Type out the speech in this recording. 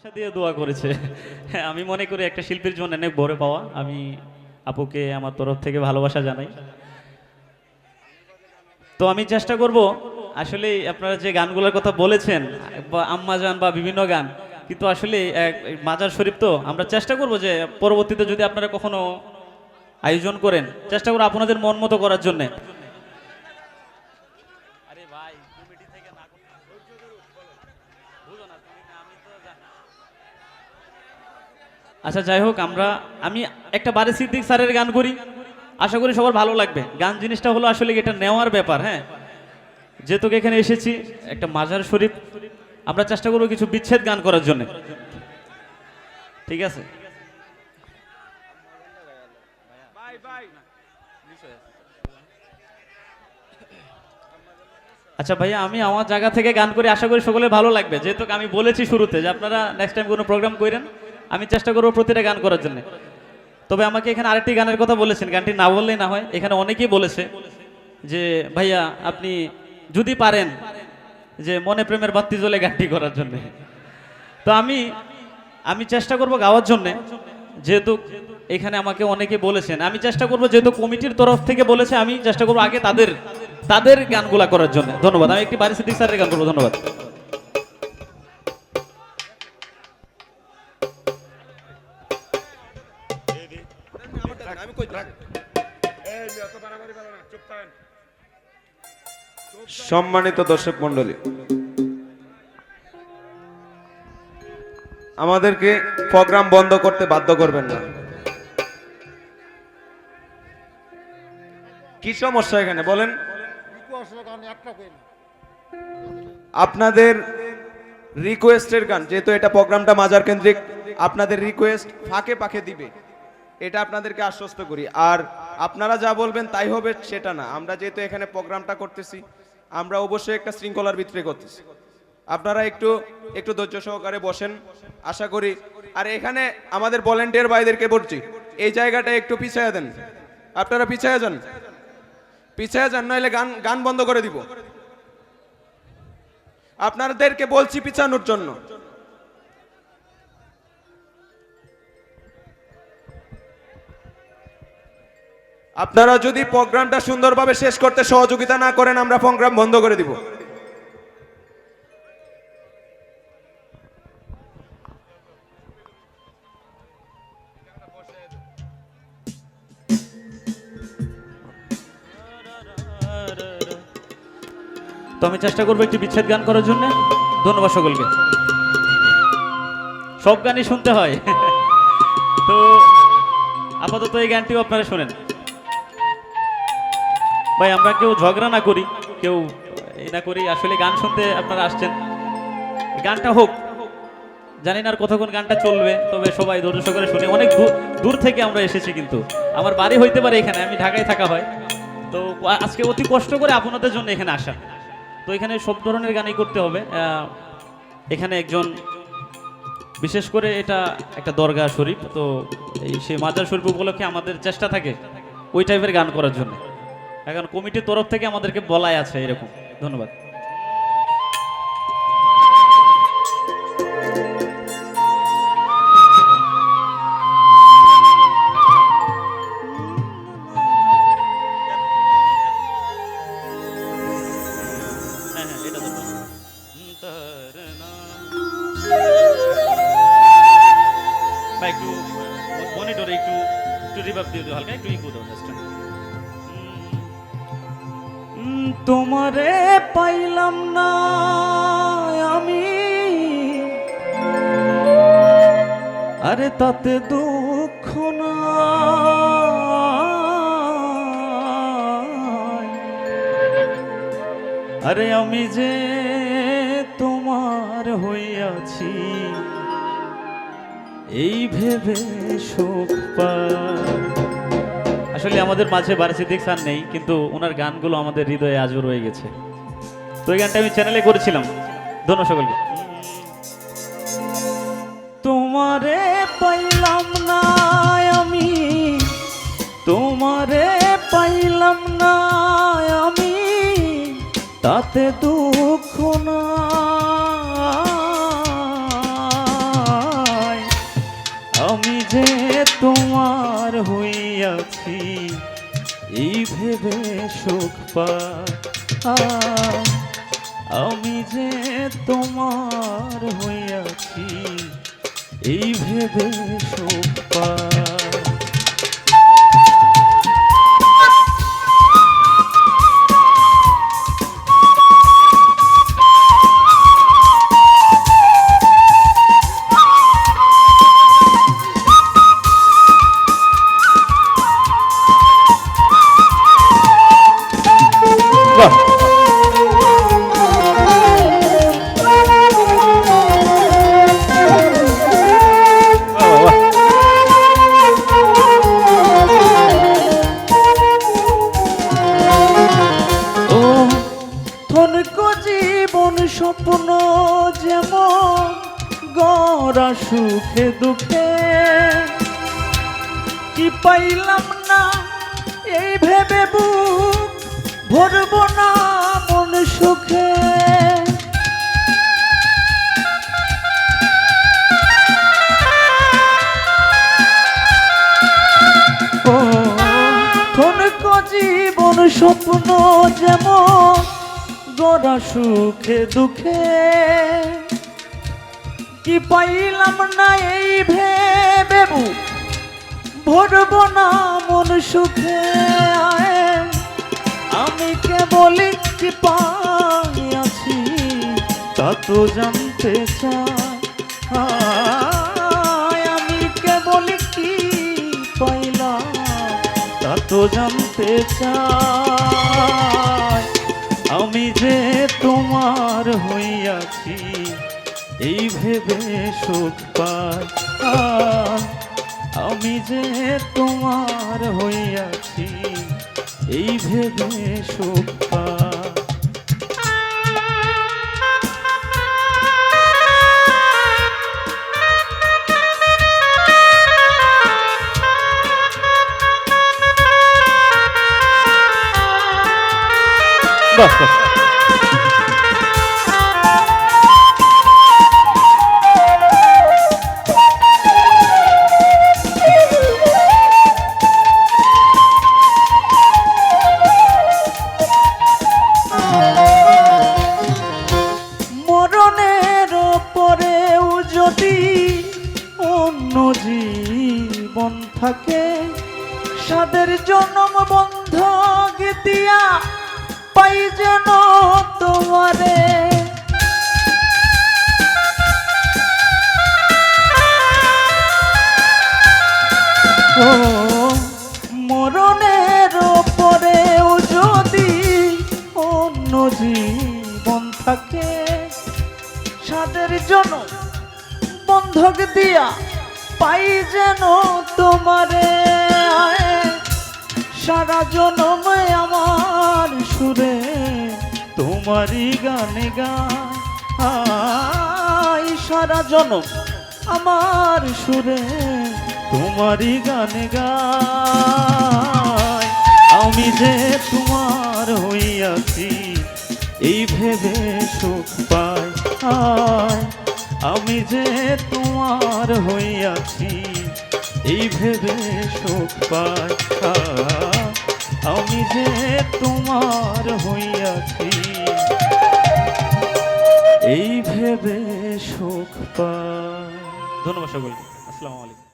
আশা দিয়ে দোয়া করেছে। হ্যাঁ আমি মনে করি একটা শিল্পীর জন্য অনেক বড় পাওয়া। আমি আপুকে আমার তরফ থেকে ভালোবাসা জানাই। তো আমি চেষ্টা করব, আসলে আপনারা যে গানগুলোর কথা বলেছেন, বা আম্মাজান বা বিভিন্ন গান, কিন্তু আসলে মাজার শরীফ তো আমরা চেষ্টা করব যে পরবর্তীতে যদি আপনারা কখনো আয়োজন করেন, চেষ্টা করব আপনাদের মন মতো করার জন্যে আরে ভাই কমিটি থেকে না বুঝো না তুমি না, আমি তো জানি। আচ্ছা যাই হোক, আমরা, আমি একটা বারে সিদ্দিক স্যারের গান করি। আশা করি সবার ভালো লাগবে। গান জিনিসটা হলো আসলে এটা নেওয়ার ব্যাপার হ্যাঁ? যেহেতু এখানে এসেছি, একটা মাজার শরীফ, আমরা চেষ্টা করব কিছু বিচ্ছেদ গান করার জন্য। ঠিক আছে? আচ্ছা ভাইয়া, আমি আমার জায়গা থেকে গান করে, আশা করি সকলে ভালো লাগবে। যেহেতু আমি বলেছি শুরুতে যে আপনারা নেক্সট টাইম কোনো প্রোগ্রাম করেন আমি চেষ্টা করব প্রতিটা গান করার জন্য। তবে আমাকে এখানে আরেকটি গানের কথা বলেছেন, গানটি না বললেই না হয়। এখানে অনেকেই বলেছে যে, ভাইয়া, আপনি যদি পারেন যে, মনে প্রেমের বাত্তি জ্বলে গানটি করার জন্য। তো আমি আমি চেষ্টা করব গাওয়ার জন্য। যেহেতু এখানে আমাকে অনেকে বলেছেন, আমি চেষ্টা করব যেহেতু কমিটির তরফ থেকে বলেছে, আমি চেষ্টা করব আগে তাদের তাদের গানগুলা করার জন্য। ধন্যবাদ। আমি একটি বাড়ি সিদ্দিক স্যারের গান করব, ধন্যবাদ। সম্মানিত দর্শক মন্ডলী আমাদেরকে প্রোগ্রাম বন্ধ করতে বাধ্য করবেন না। কি সমস্যা এখানে বলেন? আপনাদের রিকোয়েস্টের গান, যেহেতু এটা প্রোগ্রামটা মাজার কেন্দ্রিক, আপনাদের রিকোয়েস্ট ফাঁকে ফাঁকে দিবে। এটা আপনাদেরকে আশ্বস্ত করি। আর আপনারা যা বলবেন তাই হবে, সেটা না। আমরা যেহেতু এখানে প্রোগ্রামটা করতেছি আমরা অবশ্যই একটা শৃঙ্খলার ভিতরে করতেছি আপনারা একটু একটু ধৈর্য সহকারে বসেন, আশা করি। আর এখানে আমাদের ভলেন্টিয়ার ভাইদেরকে বলছি এই জায়গাটা একটু পিছিয়ে দেন। আপনারা পিছিয়ে যান। পিছিয়ে যান, নইলে গান গান বন্ধ করে দিব। আপনাদেরকে বলছি পিছানোর জন্য। আপনারা যদি প্রোগ্রামটা সুন্দরভাবে শেষ করতে সহযোগিতা না করেন, আমরা প্রোগ্রাম বন্ধ করে দিব। তো আমি চেষ্টা করব একটি বিচ্ছেদ গান করার জন্য। ধন্যবাদ সকলকে। সব গানই শুনতে হয়। তো আপাতত এই গানটিও আপনারা শোনেন। ভাই, আমরা কেউ ঝগড়া না করি, কেউ এই না করি। আসলে গান শুনতে আপনারা আসছেন। গানটা হোক, জানি না আর কতক্ষণ গানটা চলবে, তবে সবাই ধৈর্য সহকারে শুনি অনেক দূর দূর থেকে আমরা এসেছি কিন্তু। আমার বাড়ি হইতে পারে এখানে, আমি ঢাকায় থাকা হয়। তো আজকে অতি কষ্ট করে আপনাদের জন্য এখানে আসা। তো এখানে সব ধরনের গানই করতে হবে। এখানে একজন, বিশেষ করে এটা একটা দরগা শরীফ। তো এই সেই মাজার শরীফ উপলক্ষে আমাদের চেষ্টা থাকে ওই টাইপের গান করার জন্য। এখন কমিটির তরফ থেকে আমাদেরকে বলাই আছে এরকম। ধন্যবাদ। হ্যাঁ হ্যাঁ একটু মনিটরে একটু একটু রিভাব দিয়ে দিও, হালকা একটু ইকো দাও তোমারে পাইলাম না আমি আরে তাতে দুঃখ না আরে আমি যে তোমার হইয়াছি, এই ভেবে শোক পাই। আসলে আমাদের মাঝে বারসিদ্দিক স্যার নেই, কিন্তু ওনার গানগুলো আমাদের হৃদয়ে আজও রয়ে গেছে। তো এই গানটা আমি চ্যানেলে করেছিলাম। ধন্য সকলকে। হইয়াছি এই ভেবে সুখ পা। আমি যে তোমার হইয়াছি এই ভেবে সুখ পাই বাহ জীবন স্বপ্ন যেমন গড়া সুখে দুঃখে কি পাইলাম না এই ভেবে বুক ভরব না মন সুখে। জীবন স্বপ্ন যেমন গড়া সুখে দুঃখে। কি পাইলাম না এই ভেবে বুক ভরব না মন সুখে, আয়। আমি কেবলই কি পাই আছি তা তো জানতে চাই। আমি কেবলই কি পাইলাম তা তো জানতে চাই। আমি যে তোমার হইয়াছি, এই ভেবে সুখ পাই। আমি যে তোমার হইয়াছি এই ভেবে সুখ পাই তোমারে ও, মরণের পরেও যদি অন্য জীবন থাকে সাদের জন্য বন্ধক দিয়া পাই যেন তোমারে। সারা জনমে আমার সুরে তোমারই গানে আই সারা জনম আমার সুরে, তোমারই গানে গায় আমি যে তোমার হইয়াছি, এই ভেবে সুখ পাই। আমি যে তোমার হইয়াছি, এই ভেবে সুখ পাই। আমি যে তোমার হইয়াছি এই ভেবে সুখ পা ধন্যবাদ সকলকে। আসসালামু আলাইকুম।